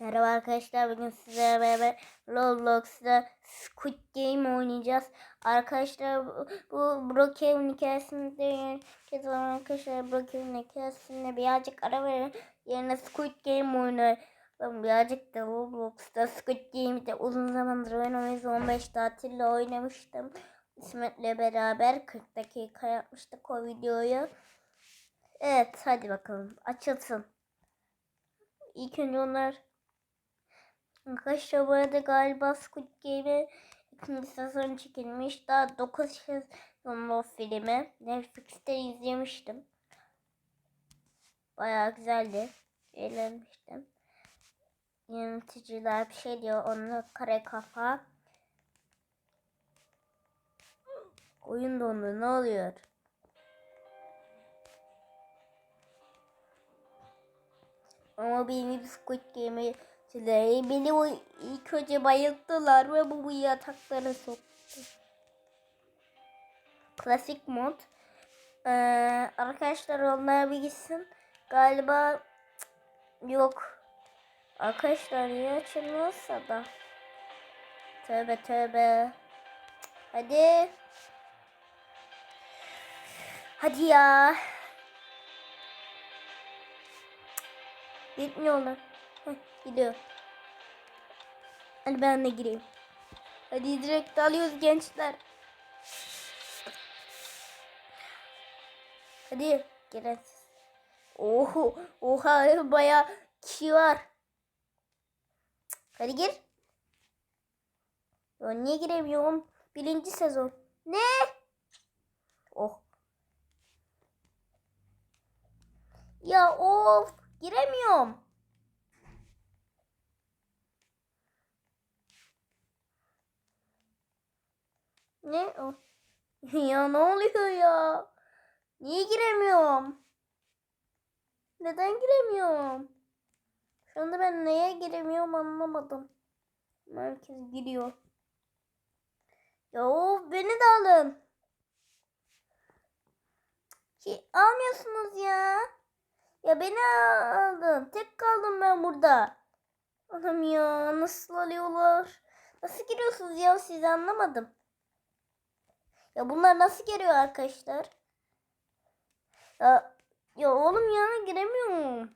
Merhaba arkadaşlar bugün sizlerle beraber Roblox'ta Squid Game oynayacağız. Arkadaşlar bu, bu Brookhaven hikayesinde yeni zaman arkadaşlar Brookhaven hikayesinde birazcık ara verin. Yerine Squid Game oynar. Birazcık da Roblox'ta Squid Game'de uzun zamandır oynamayız. 15 tatille oynamıştım. İsmet'le beraber 40 dakika yapmıştık o videoyu. Evet hadi bakalım açılsın. İlk önce onlar Arkadaşlar bu arada galiba Squid Game'e ikinci sezon çekilmiş. Daha 9 sezonlu o filmi. Netflix'te izlemiştim. Bayağı güzeldi. Eğlenmiştim. Yöneticiler bir şey diyor. Onun kare kafa. Oyun dondu. Ne oluyor? Ama benim Squid Game'i Sizleri beni o ilk önce bayılttılar ve bu, bu yataklara soktu. Klasik mod. Ee, arkadaşlar onlar bir gitsin. Galiba yok. Arkadaşlar niye açılmazsa da. Tövbe tövbe. Hadi. Hadi ya. Gitmiyorlar. Heh, gidiyor. Hadi ben de gireyim. Hadi direkt alıyoruz gençler. Hadi girin. Oho, oha baya kişi var. Hadi gir. Ya niye giremiyorum? Birinci sezon. Ne? Oh. Ya of giremiyorum. Ne o? ya ne oluyor ya? Niye giremiyorum? Neden giremiyorum? Şu anda ben neye giremiyorum anlamadım. Herkes giriyor. Ya of, beni de alın. Şey, almıyorsunuz ya. Ya beni aldın. Tek kaldım ben burada. Anam ya nasıl alıyorlar? Nasıl giriyorsunuz ya siz anlamadım. Ya bunlar nasıl geliyor arkadaşlar? Ya, ya oğlum ya giremiyorum.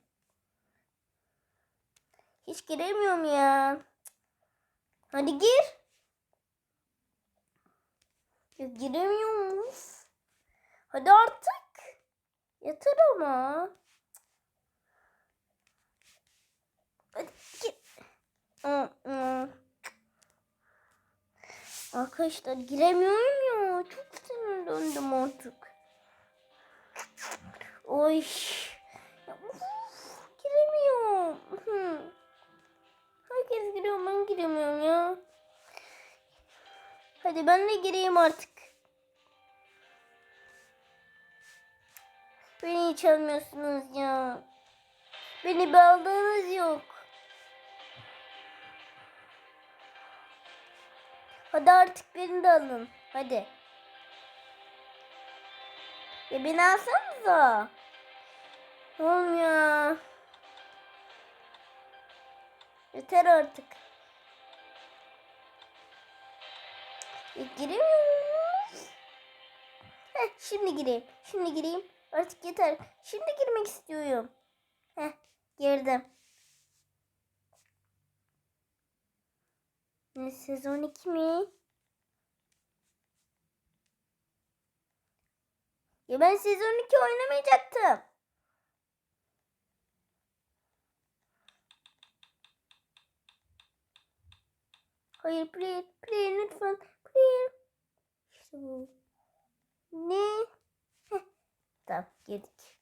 Hiç giremiyorum ya. Hadi gir. Ya giremiyorum. Uf. Hadi artık. Yeter ama. Hadi gir. Arkadaşlar giremiyorum ya. Çok sinirlendim artık. Oy. Uf, giremiyorum. Herkes giriyor ben giremiyorum ya. Hadi ben de gireyim artık. Beni hiç almıyorsunuz ya. Beni bir aldığınız yok. Hadi artık beni de alın. Hadi. Ya beni alsanıza. Oğlum ya. Yeter artık. Ya giremiyoruz. Heh, şimdi gireyim. Şimdi gireyim. Artık yeter. Şimdi girmek istiyorum. Heh, girdim. Ne sezon 2 mi? Ya ben sezon 2 oynamayacaktım. Hayır play, play lütfen. Play. İşte bu. Ne? Heh. Tamam girdik.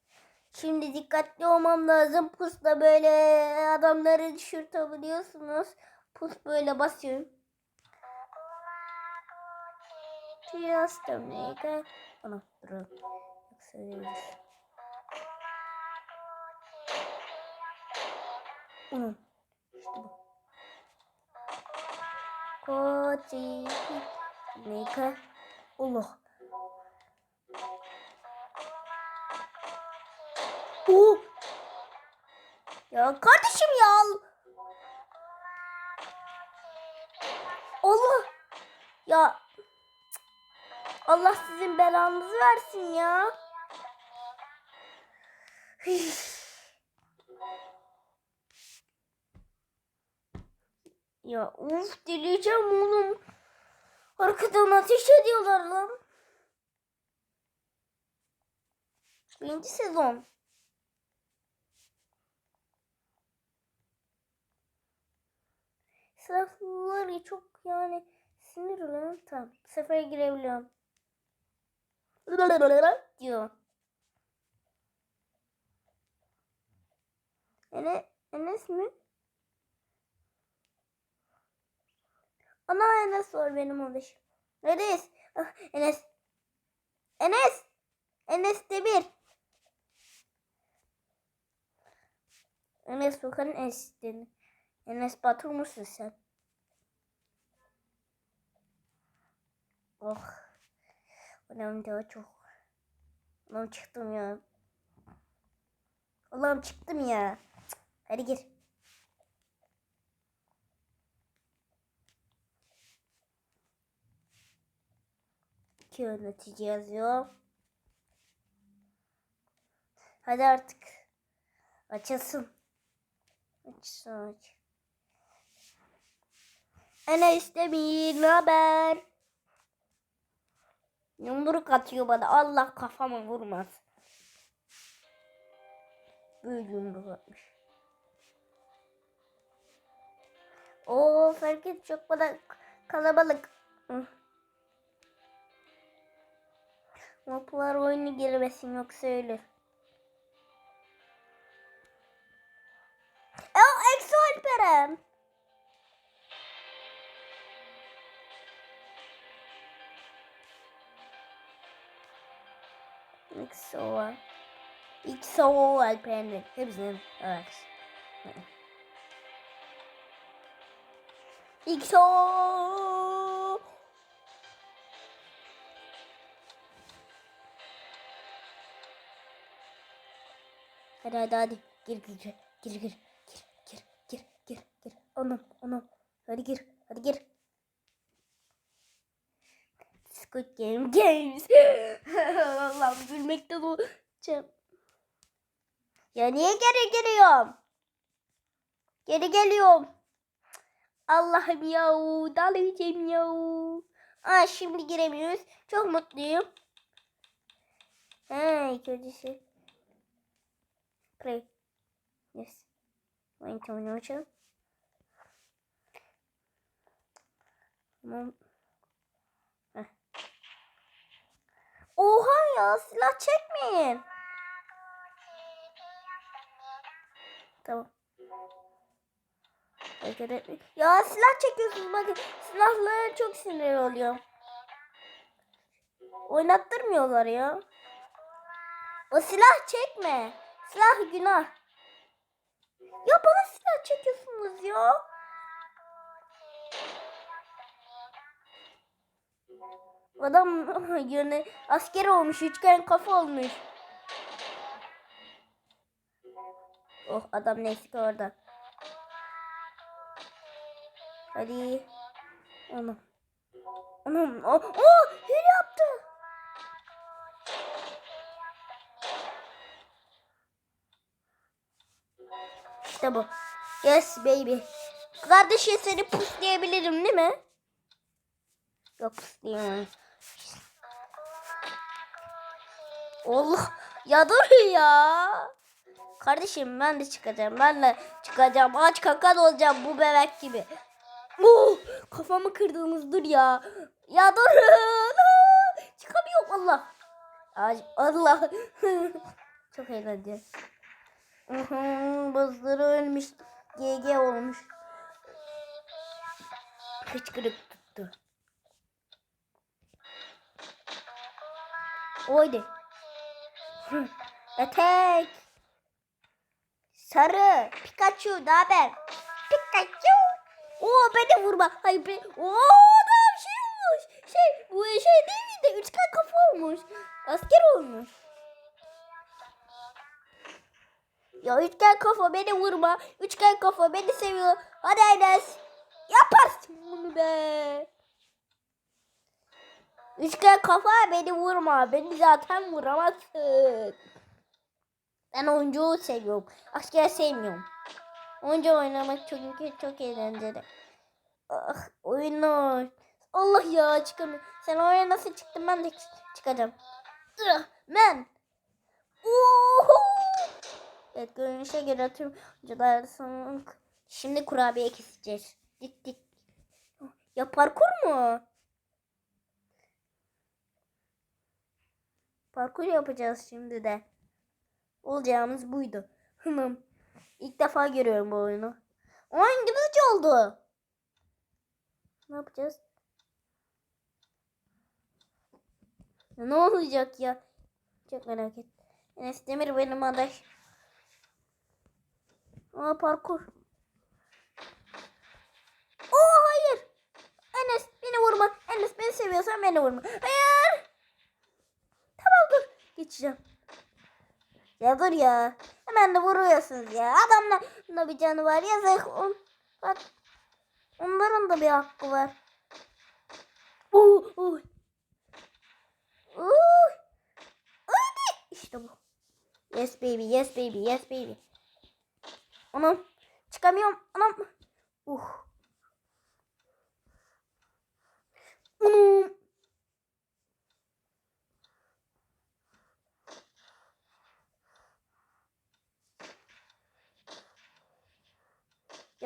Şimdi dikkatli olmam lazım. Pusla böyle adamları düşürtebiliyorsunuz. Pus böyle basıyorum. Just a make Ana durun. Yok söylüyoruz. Unum. İşte bu. Kochi make Allah. Oo. Ya kardeşim ya. Ya Allah sizin belanızı versin ya. Ya uf delireceğim oğlum. Arkadan ateş ediyorlar lan. Birinci sezon. Silahlıları çok yani sinir oluyorum. Tamam. Bu sefer girebiliyorum. diyor. Enes, Enes mi? Ana Enes var benim kardeşim. Neredeyiz? Ah, Enes. Enes. Enes Demir. Enes Bakan Enes. Enes Batur musun sen? Oh. Ulan daha çok. Ulan çıktım ya. Ulan çıktım ya. Hadi gir. İki yönetici yazıyor. Hadi artık. Açılsın. Açsın aç. Demir ne haber? Yumruk atıyor bana. Allah kafama vurmaz. Böyle yumruk atmış. Oo fark et çok bana kalabalık. Hı. Maplar oyunu girmesin yoksa ölür. Aa Exo Alperen. XO var. XO Alperen'in hepsinin evet. XO Hadi hadi hadi. Gir gir gir. Gir gir gir gir gir gir. Anam anam hadi gir hadi gir Squid Game Games Allah'ım gülmekten olacağım Ya niye geri geliyorum Geri geliyorum Allah'ım ya dalayacağım ya Aa şimdi giremiyoruz çok mutluyum He ilk öncesi Play. Yes. Oyun oyunu açalım. Tamam. Oha ya silah çekmeyin. Tamam. Hareket etmeyin. Ya silah çekiyorsunuz bakın. Silahlara çok sinir oluyor. Oynattırmıyorlar ya. O silah çekme. Silah günah. Ya bana silah çekiyorsunuz ya. Adam yöne asker olmuş, üçgen kafa olmuş. Oh adam neyse ki orada. Hadi. Onu. Onu. Oh, oh hile yaptı. İşte bu. Yes baby. Kardeşim seni puslayabilirim değil mi? Yok puslayamam. Allah ya dur ya. Kardeşim ben de çıkacağım. Ben de çıkacağım. Aç kakan olacağım bu bebek gibi. Oh, kafamı kırdığınız dur ya. Ya dur. Çıkamıyorum Allah. Allah. Çok eğlenceli. Uhum, bazıları ölmüş. GG olmuş. Hıçkırık Oydu. Attack. Sarı. Pikachu. Ne haber? Pikachu. Oo beni vurma. Hayır be. Oo da bir şey olmuş. Şey bu şey değil miydi? Üçgen kafa olmuş. Asker olmuş. Ya üçgen kafa beni vurma. Üçgen kafa beni seviyor. Hadi Enes. Yaparsın bunu be. Üçgen kafa beni vurma. Beni zaten vuramazsın. Ben oyuncu seviyorum. Asker sevmiyorum. Oyuncu oynamak çünkü çok eğlenceli. Ah, oyunlar. Allah ya çıkamıyorum. Sen oraya nasıl çıktın ben de çık- çıkacağım. Ih, Ben. Uhu. Evet görünüşe göre tüm oyuncular son- Şimdi kurabiye keseceğiz. Dik dik. Ya parkur mu? Parkur yapacağız şimdi de. Olacağımız buydu. Hımım. İlk defa görüyorum bu oyunu. O İngilizce oldu. Ne yapacağız? Ya Ne olacak ya? Çok merak et. Enes Demir benim adaş. Aa parkur. Oo hayır. Enes beni vurma. Enes beni seviyorsan beni vurma. Hayır. Geçeceğim. Ya dur ya. Hemen de vuruyorsunuz ya. Adamla da bir canı var. Yazık. On, bak. Onların da bir hakkı var. Oo. Oo. Hadi. İşte bu. Yes baby, yes baby, yes baby. Anam. Çıkamıyorum. Anam. Uh. Anam.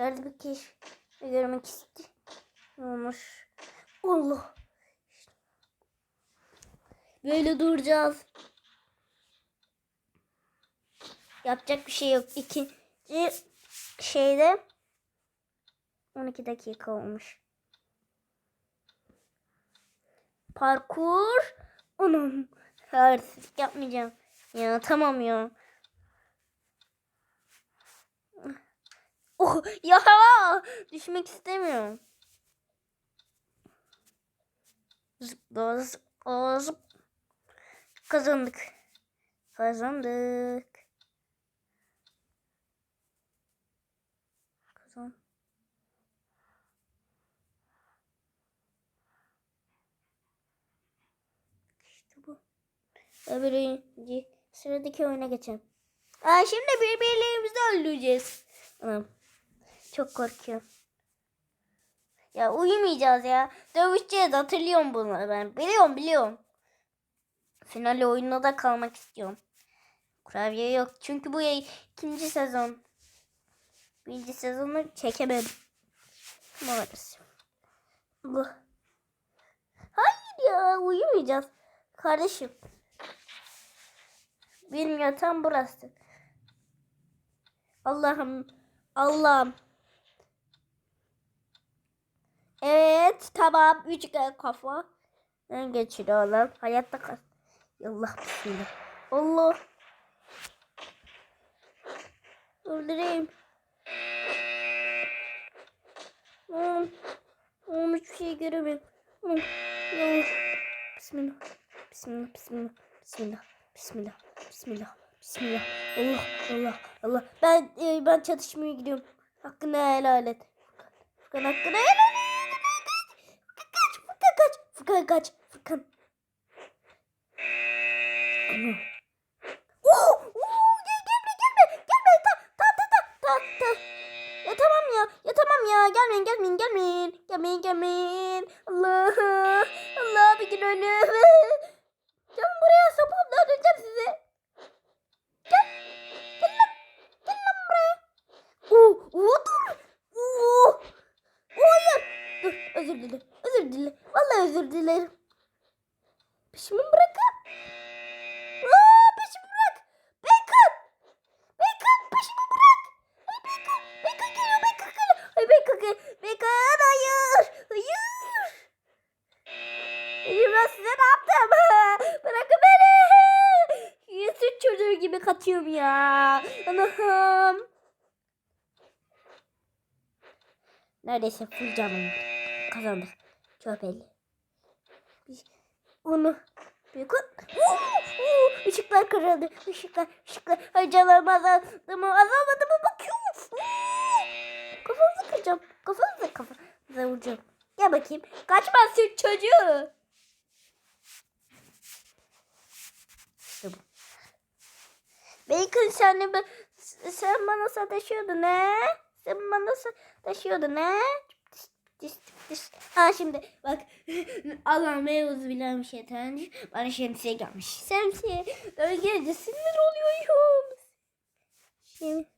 Yardım bir keşif görmek. Ne olmuş? Allah. Böyle duracağız. Yapacak bir şey yok. İkinci şeyde 12 dakika olmuş. Parkur. Anam. Hırsızlık yapmayacağım. Ya tamam ya. Oh ya düşmek istemiyorum. Zıpla zıpla zıp. Kazandık. Kazandık. Kazan. İşte bu. Öbürüncü sıradaki oyuna geçelim. Aa, şimdi birbirlerimizi öldüreceğiz. Anam. Çok korkuyorum. Ya uyumayacağız ya. Dövüşeceğiz hatırlıyorum bunu ben. Biliyorum biliyorum. Finale oyununa da kalmak istiyorum. Kurabiye yok. Çünkü bu ikinci sezon. Birinci sezonu çekemedim. Maalesef. Hayır ya uyumayacağız. Kardeşim. Benim yatağım burası. Allah'ım. Allah'ım. Evet tamam. Üç kere kafa. En geçiriyorlar. Hayatta kal. Allah bismillah. Allah. Öldüreyim. Oğlum. Oğlum hiçbir şey göremiyorum. Oğlum. Ya. Bismillah. Bismillah. Bismillah. Bismillah. Bismillah. Bismillah. Bismillah. Allah. Allah. Allah. Ben e, ben çatışmaya gidiyorum. Hakkını helal et. Furkan hakkını helal et. Furkan kaç. Furkan. Ana. Oo, oo, gel gelme gelme gelme ta ta ta ta ta ta. Ya tamam ya ya tamam ya gelmeyin gelmeyin gelmeyin gelmeyin gelmeyin. Allah Allah bir gün ölüm. Gelin buraya sapımla öldüreceğim sizi. Gel gel lan gel lan buraya. Oo, oo dur. Oo. Hayır. Dur özür dilerim özür dilerim. Vallahi özür dilerim. Peşimi bırakın. Aa, peşimi bırak. Bacon. Bacon peşimi bırak. Ay Bacon. Bacon geliyor Bacon geliyor. Ay Bacon geliyor. Bacon hayır. Hayır. Hayır ben size ne yaptım? Bırakın beni. Süt çocuğu gibi kaçıyorum ya. Anam. Neredeyse full canım. Kazandık. Çok belli. Onu Bacon. Işıklar kırıldı. Işıklar, ışıklar. Ay canım azaldı mı? Azalmadı mı? Bakıyorum. Kafanızı kıracağım. Kafanızı kafanıza vuracağım. Gel bakayım. Kaçma süt çocuğu. Bacon sen, sen bana sataşıyordun ne? Sen bana sataşıyordun ne? Ha şimdi bak Allah meyvuz bilen şeytan bana şemsiye gelmiş. Şemsiye böyle gelince sinir oluyorum. Şimdi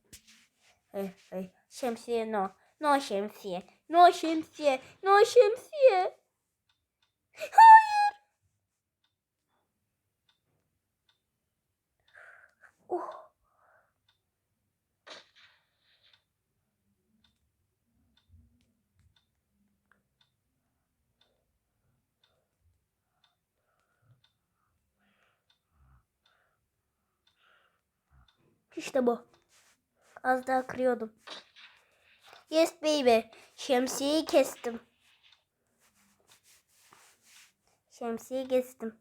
Hayır, hayır. Şemsiye no. No şemsiye. No şemsiye. No şemsiye. Hayır. Oh. İşte bu. Az daha kırıyordum. Yes baby. Şemsiyeyi kestim. Şemsiyeyi kestim.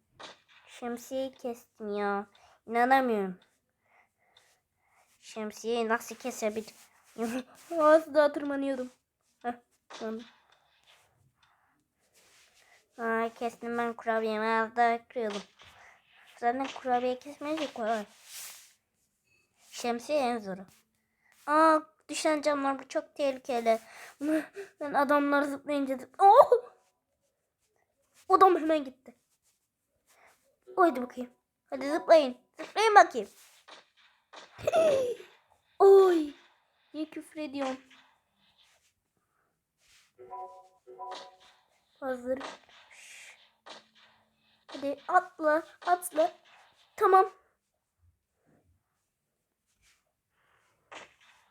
Şemsiyeyi kestim ya. İnanamıyorum. Şemsiyeyi nasıl kesebilirim? Az daha tırmanıyordum. Heh, tamam. Aa, kestim ben kurabiyemi az daha kırıyordum. Zaten kurabiye kesmeyecek kolay. Şemsiye en zoru. Aa düşen camlar bu çok tehlikeli. Ben adamlar zıplayınca zıp oh! Adam hemen gitti. Haydi bakayım. Hadi zıplayın. Zıplayın bakayım. Oy. Niye küfür ediyorsun? Hazır. Hadi atla. Atla. Tamam.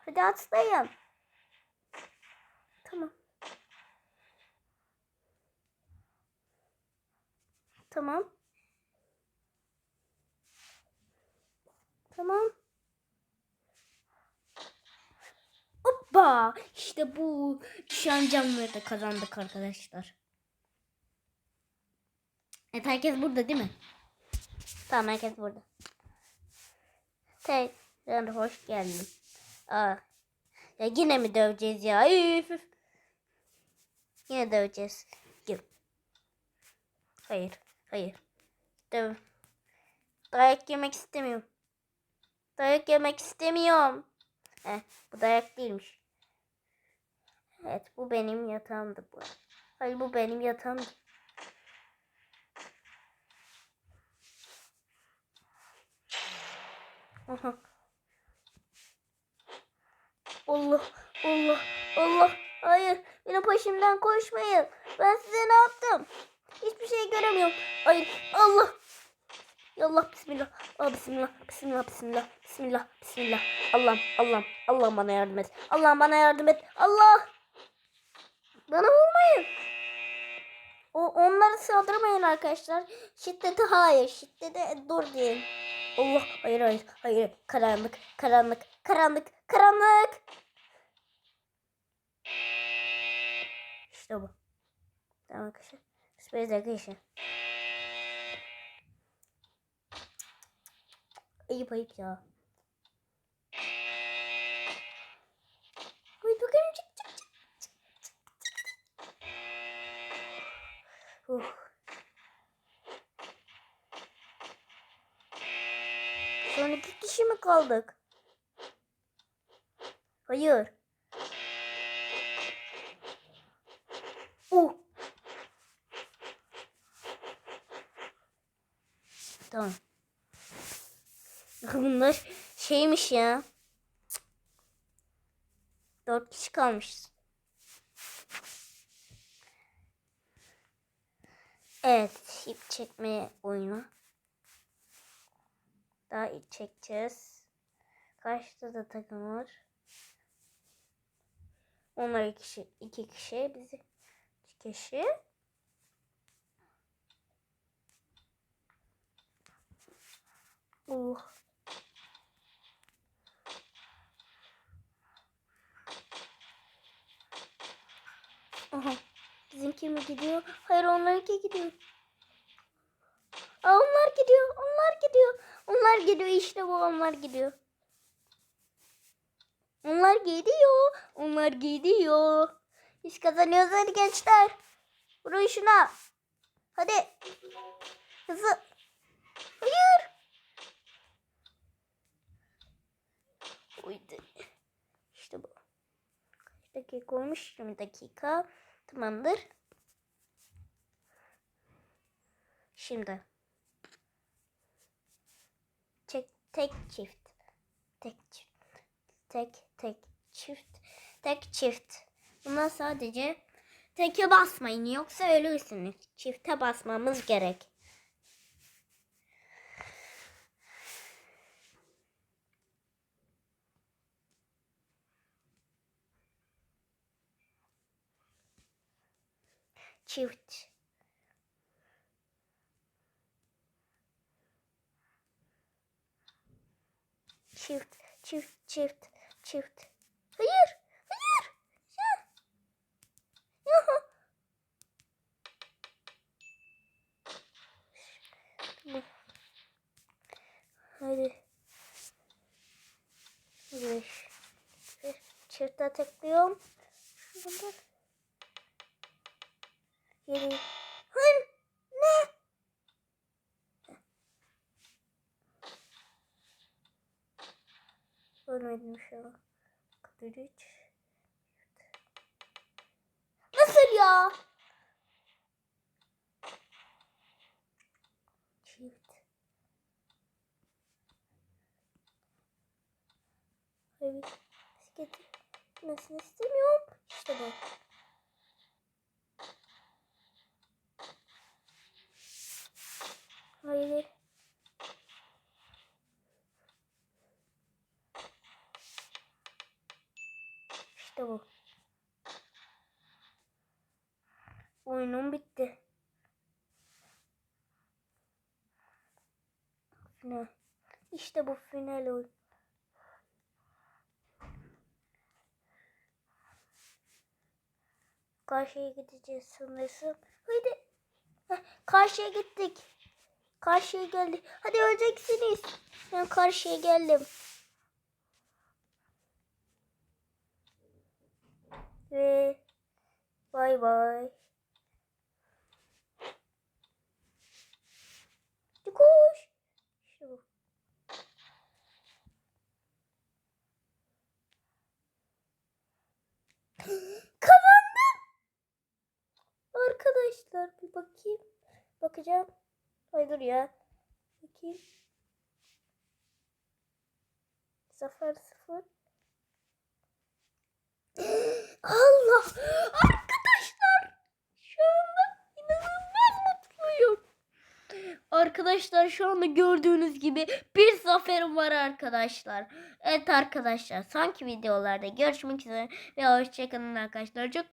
Hadi atlayın. Tamam. Tamam. Tamam. Hoppa. İşte bu. Düşen da kazandık arkadaşlar. Evet herkes burada değil mi? Tamam herkes burada. Tekrar hoş geldin. Aa. Ya yine mi döveceğiz ya? Üf, üf. Yine döveceğiz. Gel. Hayır. Hayır. Döv. Dayak yemek istemiyorum. Dayak yemek istemiyorum. Heh, bu dayak değilmiş. Evet bu benim yatağımdı bu. Hayır bu benim yatağımdı. Aha. Allah Allah Allah. Hayır benim peşimden koşmayın. Ben size ne yaptım? Hiçbir şey göremiyorum. Hayır Allah. Allah bismillah. Allah bismillah bismillah bismillah bismillah bismillah. Allah'ım Allah'ım Allah'ım bana yardım et. Allah'ım bana yardım et. Allah. Bana vurmayın. O, onları saldırmayın arkadaşlar. Şiddete hayır şiddete dur deyin. Allah hayır hayır hayır. Karanlık karanlık karanlık karanlık İşte bu. Tamam arkadaşlar. Space arkadaşlar. Ayıp ayıp ya. Ay bakayım çık çık çık. Uf. Son iki kişi mi kaldık? Hayır. Oh. Tamam. Bunlar şeymiş ya. Dört kişi kalmışız. Evet, ip çekme oyunu. Daha ip çekeceğiz. Karşıda da takım var. Onlar iki kişi, iki kişi, bizi iki kişi. Oh. Aha. Bizimki mi gidiyor? Hayır onlarınki gidiyor. Aa, onlar gidiyor. Onlar gidiyor. Onlar gidiyor. İşte bu onlar gidiyor. Onlar gidiyor. Onlar gidiyor. Biz kazanıyoruz hadi gençler. Vurun şuna. Hadi. Hızlı. Hayır. Uydu. İşte bu. Kaç dakika olmuş? 20 dakika. Tamamdır. Şimdi. Tek tek çift. Tek çift. Tek tek çift. Tek çift. Buna sadece teke basmayın yoksa ölürsünüz. Çifte basmamız gerek. Çift. Çift, çift, çift, çift. Hayır, hayır. Ya. Ya. Bu. Hadi. Beş. Çifte tıklıyorum. Şuradan. Yedi. Hayır. Ne? Ölmedim şu an. Kadar üç. Nasıl ya? Çift. Hayır. Bisikleti gitmesini istemiyorum. İşte bu. Hayır. İşte bu. Oyunum bitti. Final. İşte bu final oyun. Karşıya gideceğiz sanırsam. Hadi. Heh, karşıya gittik. Karşıya geldik. Hadi öleceksiniz. Ben karşıya geldim. Ve bay bay. Hadi koş. İşte bu. Kazandım. Arkadaşlar bir bakayım. Bakacağım. Ay dur ya. Bakayım. Zafer sıfır. Allah! Arkadaşlar! Şu anda inanılmaz mutluyum. Arkadaşlar şu anda gördüğünüz gibi bir zaferim var arkadaşlar. Evet arkadaşlar sanki videolarda görüşmek üzere ve hoşçakalın arkadaşlar. Çok